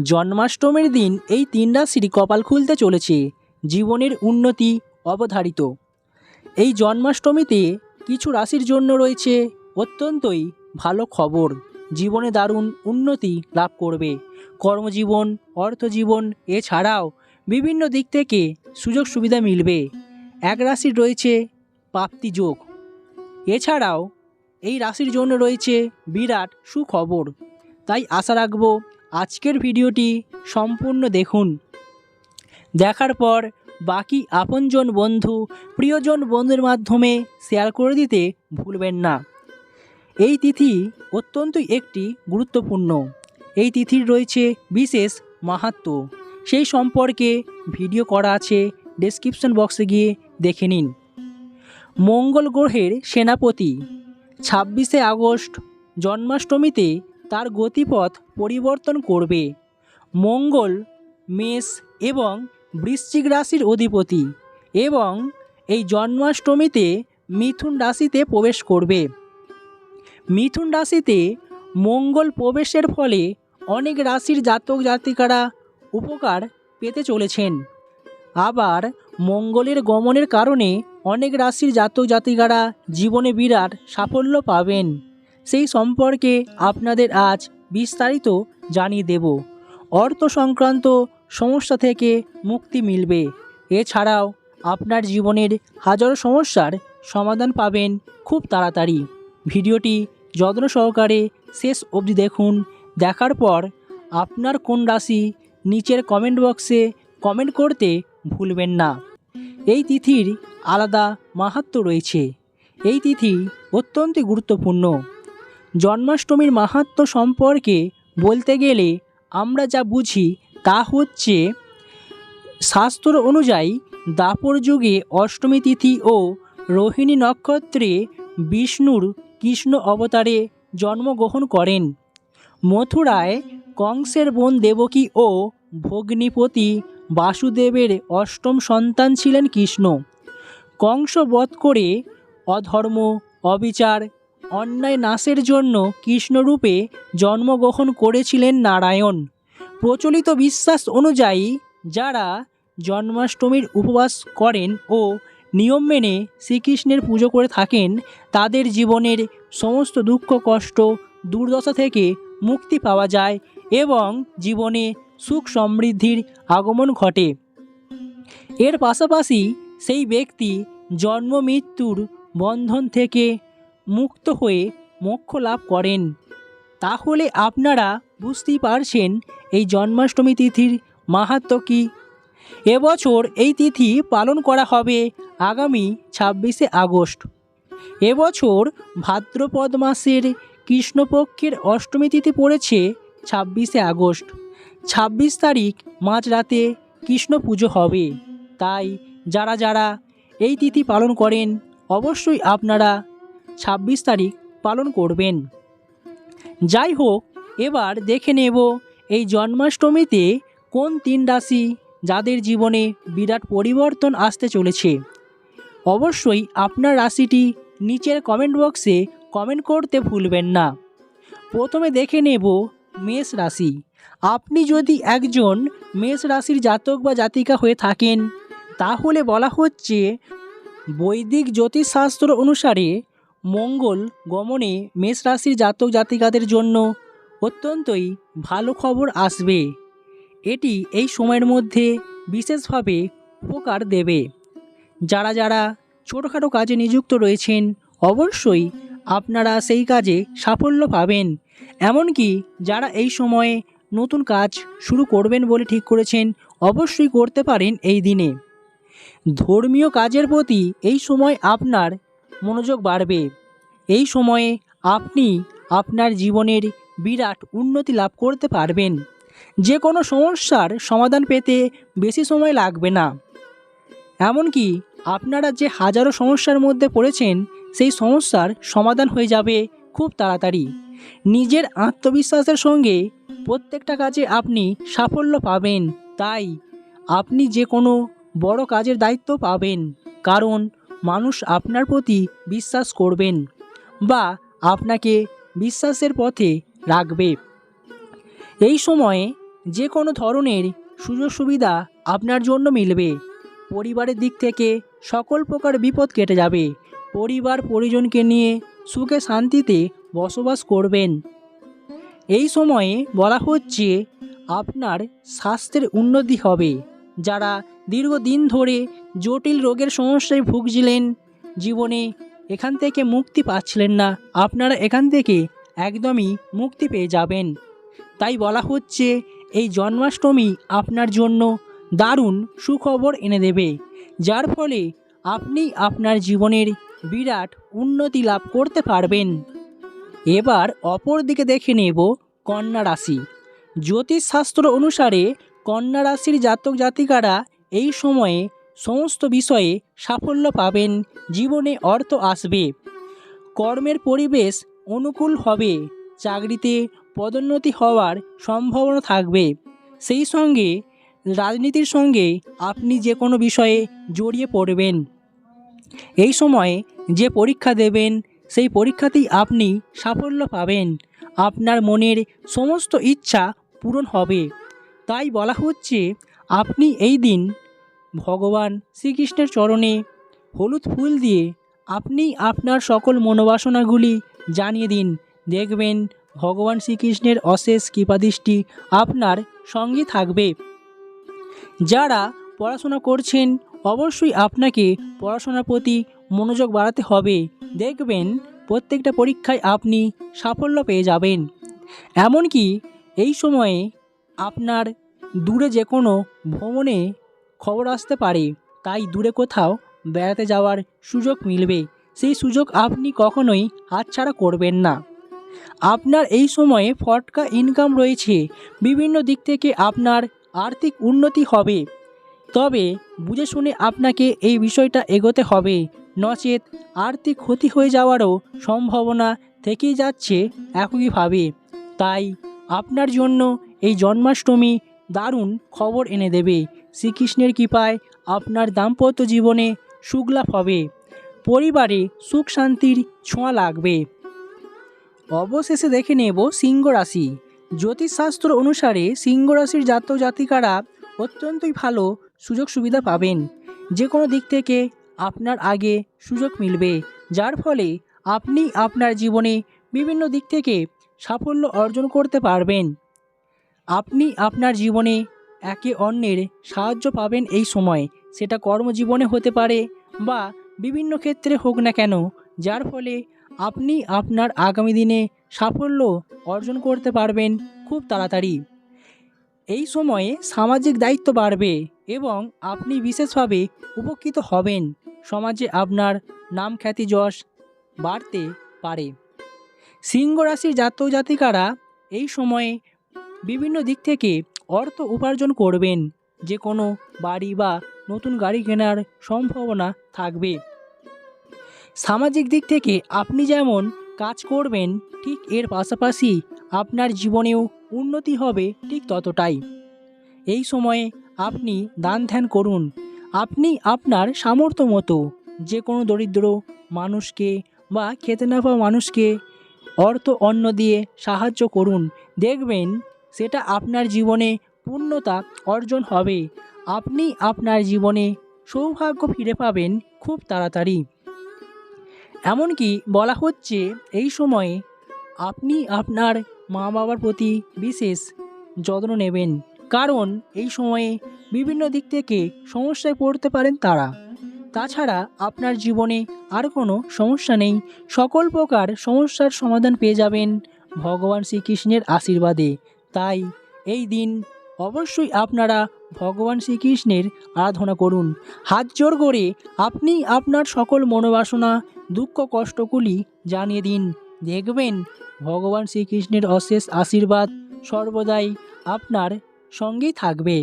জন্মাষ্টমীর দিন এই তিন রাশির কপাল খুলতে চলেছে, জীবনের উন্নতি অবধারিত। এই জন্মাষ্টমীতে কিছু রাশির জন্য রয়েছে অত্যন্তই ভালো খবর, জীবনে দারুণ উন্নতি লাভ করবে। কর্মজীবন, অর্থজীবন, এছাড়াও বিভিন্ন দিক থেকে সুযোগ সুবিধা মিলবে। এক রাশির রয়েছে প্রাপ্তি যোগ। এছাড়াও এই রাশির জন্য রয়েছে বিরাট সুখবর। তাই আশা রাখব আজকের ভিডিওটি সম্পূর্ণ দেখুন। দেখার পর বাকি আপনজন বন্ধু, প্রিয়জন বন্ধুর মাধ্যমে শেয়ার করে দিতে ভুলবেন না। এই তিথি অত্যন্তই একটি গুরুত্বপূর্ণ। এই তিথির রয়েছে বিশেষ মাহাত্ম্য সেই সম্পর্কে ভিডিও করা আছে ডেসক্রিপশন বক্সে গিয়ে দেখে নিন। মঙ্গল গ্রহের সেনাপতি, ছাব্বিশে আগস্ট, জন্মাষ্টমীতে তার গতিপথ পরিবর্তন করবে। মঙ্গল, মেষ এবং বৃশ্চিক রাশির অধিপতি এবং এই জন্মাষ্টমীতে মিথুন রাশিতে প্রবেশ করবে। মিথুন রাশিতে মঙ্গল প্রবেশের ফলে অনেক রাশির জাতক জাতিকারা উপকার পেতে চলেছেন। আবার মঙ্গলের গমনের কারণে অনেক রাশির জাতক জাতিকারা জীবনে বিরাট সাফল্য পাবেন। সেই সম্পর্কে আপনাদের আজ বিস্তারিত জানিয়ে দেব। অর্থ সংক্রান্ত সমস্যা থেকে মুক্তি মিলবে। এছাড়াও আপনার জীবনের হাজারো সমস্যার সমাধান পাবেন খুব তাড়াতাড়ি। ভিডিওটি যত্ন সহকারে শেষ অবধি দেখুন। দেখার পর আপনার কোন রাশি নিচের কমেন্ট বক্সে কমেন্ট করতে ভুলবেন না। এই তিথির আলাদা মাহাত্ম্য রয়েছে। এই তিথি অত্যন্ত গুরুত্বপূর্ণ। জন্মাষ্টমীর মাহাত্ম্য সম্পর্কে বলতে গেলে আমরা যা বুঝি তা হচ্ছে, শাস্ত্র অনুযায়ী দাপর যুগে অষ্টমী তিথি ও রোহিণী নক্ষত্রে বিষ্ণুর কৃষ্ণ অবতারে জন্মগ্রহণ করেন। মথুরায় কংসের বোন দেবকী ও ভগ্নিপতি বাসুদেবের অষ্টম সন্তান ছিলেন কৃষ্ণ। কংস বধ করে অধর্ম, অবিচার অন্যায় নাশের জন্য কৃষ্ণরূপে জন্মগ্রহণ করেছিলেন নারায়ণ। প্রচলিত বিশ্বাস অনুযায়ী যারা জন্মাষ্টমীর উপবাস করেন ও নিয়ম মেনে শ্রীকৃষ্ণের পুজো করে থাকেন, তাদের জীবনের সমস্ত দুঃখ, কষ্ট, দুর্দশা থেকে মুক্তি পাওয়া যায় এবং জীবনে সুখ সমৃদ্ধির আগমন ঘটে। এর পাশাপাশি সেই ব্যক্তি জন্ম মৃত্যুর বন্ধন থেকে মুক্ত হয়ে মোক্ষ লাভ করেন। তাহলে আপনারা বুঝতেই পারছেন এই জন্মাষ্টমী তিথির মাহাত্ম্য কী। এবছর এই তিথি পালন করা হবে আগামী ছাব্বিশে আগস্ট। এবছর ভাদ্রপদ মাসের কৃষ্ণপক্ষের অষ্টমী তিথি পড়েছে ছাব্বিশে আগস্ট। ছাব্বিশ তারিখ মাঝরাতে কৃষ্ণ পুজো হবে। তাই যারা যারা এই তিথি পালন করেন, অবশ্যই আপনারা ছাব্বিশ তারিখ পালন করবেন। যাই হোক, এবার দেখে নেব এই জন্মাষ্টমীতে কোন তিন রাশি যাদের জীবনে বিরাট পরিবর্তন আসতে চলেছে। অবশ্যই আপনার রাশিটি নিচের কমেন্ট বক্সে কমেন্ট করতে ভুলবেন না। প্রথমে দেখে নেব মেষ রাশি। আপনি যদি একজন মেষ রাশির জাতক বা জাতিকা হয়ে থাকেন, তাহলে বলা হচ্ছে বৈদিক জ্যোতিষশাস্ত্র অনুসারে মঙ্গল, গমনে মেষ রাশির জাতক জাতিকাদের জন্য অত্যন্তই ভালো খবর আসবে। এটি এই সময়ের মধ্যে বিশেষভাবে উপকার দেবে। যারা যারা ছোটোখাটো কাজে নিযুক্ত রয়েছেন, অবশ্যই আপনারা সেই কাজে সাফল্য পাবেন। এমনকি যারা এই সময়ে নতুন কাজ শুরু করবেন বলে ঠিক করেছেন, অবশ্যই করতে পারেন এই দিনে। ধর্মীয় কাজের প্রতি এই সময় আপনার মনোযোগ বাড়বে। এই সময়ে আপনি আপনার জীবনের বিরাট উন্নতি লাভ করতে পারবেন। যে কোনো সমস্যার সমাধান পেতে বেশি সময় লাগবে না। এমনকি আপনারা যে হাজারো সমস্যার মধ্যে পড়েছেন, সেই সমস্যার সমাধান হয়ে যাবে খুব তাড়াতাড়ি। নিজের আত্মবিশ্বাসের সঙ্গে প্রত্যেকটা কাজে আপনি সাফল্য পাবেন। তাই আপনি যে কোনো বড় কাজের দায়িত্ব পাবেন। কারণ মানুষ আপনার প্রতি বিশ্বাস করবেন বা আপনাকে বিশ্বাসের পথে রাখবে। এই সময়ে যে কোনো ধরনের সুযোগ সুবিধা আপনার জন্য মিলবে। পরিবারের দিক থেকে সকল প্রকার বিপদ কেটে যাবে। পরিবার পরিজনকে নিয়ে সুখে শান্তিতে বসবাস করবেন। এই সময়ে বলা হচ্ছে আপনার স্বাস্থ্যের উন্নতি হবে। যারা দীর্ঘদিন ধরে জটিল রোগের সমস্যায় ভুগছিলেন, জীবনে এখান থেকে মুক্তি পাচ্ছিলেন না। আপনারা এখান থেকে একদমই মুক্তি পেয়ে যাবেন। তাই বলা হচ্ছে, এই জন্মাষ্টমী আপনার জন্য দারুণ সুখবর এনে দেবে। যার ফলে আপনি আপনার জীবনের বিরাট উন্নতি লাভ করতে পারবেন। এবার অপর দিকে দেখে নেব কন্যা রাশি। জ্যোতিষশাস্ত্র অনুসারে কন্যা রাশির জাতক জাতিকারা এই সময়ে সমস্ত বিষয়ে সাফল্য পাবেন, জীবনে অর্থ আসবে। কর্মের পরিবেশ অনুকূল হবে, চাকরিতে পদোন্নতি হওয়ার সম্ভাবনা থাকবে। সেই সঙ্গে রাজনীতির সঙ্গে আপনি যে কোনো বিষয়ে জড়িয়ে পড়বেন। এই সময়ে যে পরীক্ষা দেবেন, সেই পরীক্ষাতেই আপনি সাফল্য পাবেন। আপনার মনের সমস্ত ইচ্ছা পূরণ হবে। তাই বলা হচ্ছে, আপনি এই দিন ভগবান শ্রীকৃষ্ণের চরণে হলুদ ফুল দিয়ে আপনি আপনার সকল মনোবাসনাগুলি জানিয়ে দিন। দেখবেন ভগবান শ্রীকৃষ্ণের অশেষ কৃপাদৃষ্টি আপনার সঙ্গে থাকবে। যারা পড়াশোনা করছেন, অবশ্যই আপনাকে পড়াশোনার প্রতি মনোযোগ বাড়াতে হবে। দেখবেন প্রত্যেকটা পরীক্ষায় আপনি সাফল্য পেয়ে যাবেন। এমনকি এই সময়ে আপনার দূরে যে কোনো ভ্রমণে খবর আসতে পারে, তাই দূরে কোথাও বেড়াতে যাওয়ার সুযোগ মিলবে। সেই সুযোগ আপনি কখনোই হাতছাড়া করবেন না। আপনার এই সময়ে ফটকা ইনকাম রয়েছে। বিভিন্ন দিক থেকে আপনার আর্থিক উন্নতি হবে। তবে বুঝে শুনে আপনাকে এই বিষয়টা এগোতে হবে। নচেত আর্থিক ক্ষতি হয়ে যাওয়ারও সম্ভাবনা থেকেই যাচ্ছে একইভাবে। তাই আপনার জন্য এই জন্মাষ্টমী দারুণ খবর এনে দেবে। শ্রীকৃষ্ণের কৃপায় আপনার দাম্পত্য জীবনে সুখলাভ হবে। পরিবারে সুখ শান্তির ছোঁয়া লাগবে। অবশেষে দেখে নেব সিংহ রাশি। জ্যোতিষশাস্ত্র অনুসারে সিংহ রাশির জাতক জাতিকারা অত্যন্তই ভালো সুযোগ সুবিধা পাবেন। যে কোনো দিক থেকে আপনার আগে সুযোগ মিলবে। যার ফলে আপনি আপনার জীবনে বিভিন্ন দিক থেকে সাফল্য অর্জন করতে পারবেন। আপনি আপনার জীবনে একে অন্যের সাহায্য পাবেন এই সময়। সেটা কর্মজীবনে হতে পারে বা বিভিন্ন ক্ষেত্রে হোক না কেন, যার ফলে আপনি আপনার আগামী দিনে সাফল্য অর্জন করতে পারবেন খুব তাড়াতাড়ি। এই সময়ে সামাজিক দায়িত্ব বাড়বে এবং আপনি বিশেষভাবে উপকৃত হবেন। সমাজে আপনার নাম খ্যাতি যশ বাড়তে পারে। সিংহ রাশির জাতক জাতিকারা এই সময়ে বিভিন্ন দিক থেকে অর্থ উপার্জন করবেন। যে কোনো বাড়ি বা নতুন গাড়ি কেনার সম্ভাবনা থাকবে। সামাজিক দিক থেকে আপনি যেমন কাজ করবেন, ঠিক এর পাশাপাশি আপনার জীবনেও উন্নতি হবে ঠিক ততটাই। এই সময়ে আপনি দান ধ্যান করুন। আপনি আপনার সামর্থ্য মতো যে কোনো দরিদ্র মানুষকে বা খেতে না পাওয়া মানুষকে অর্থ অন্ন দিয়ে সাহায্য করুন। দেখবেন সেটা আপনার জীবনে পূর্ণতা অর্জন হবে। আপনি আপনার জীবনে সৌভাগ্য ফিরে পাবেন খুব তাড়াতাড়ি। এমনকি বলা হচ্ছে এই সময়ে আপনি আপনার মা বাবার প্রতি বিশেষ যত্ন নেবেন। কারণ এই সময়ে বিভিন্ন দিক থেকে সমস্যায় পড়তে পারেন তারা। তাছাড়া আপনার জীবনে আর কোনো সমস্যা নেই। সকল প্রকার সমস্যার সমাধান পেয়ে যাবেন ভগবান শ্রীকৃষ্ণের আশীর্বাদে। তাই এই দিন অবশ্যই আপনারা ভগবান শ্রীকৃষ্ণের আরাধনা করুন। হাত জোর করে আপনি আপনার সকল মনোবাসনা, দুঃখ কষ্টগুলি জানিয়ে দিন। দেখবেন ভগবান শ্রীকৃষ্ণের অশেষ আশীর্বাদ সর্বদাই আপনার সঙ্গেই থাকবে।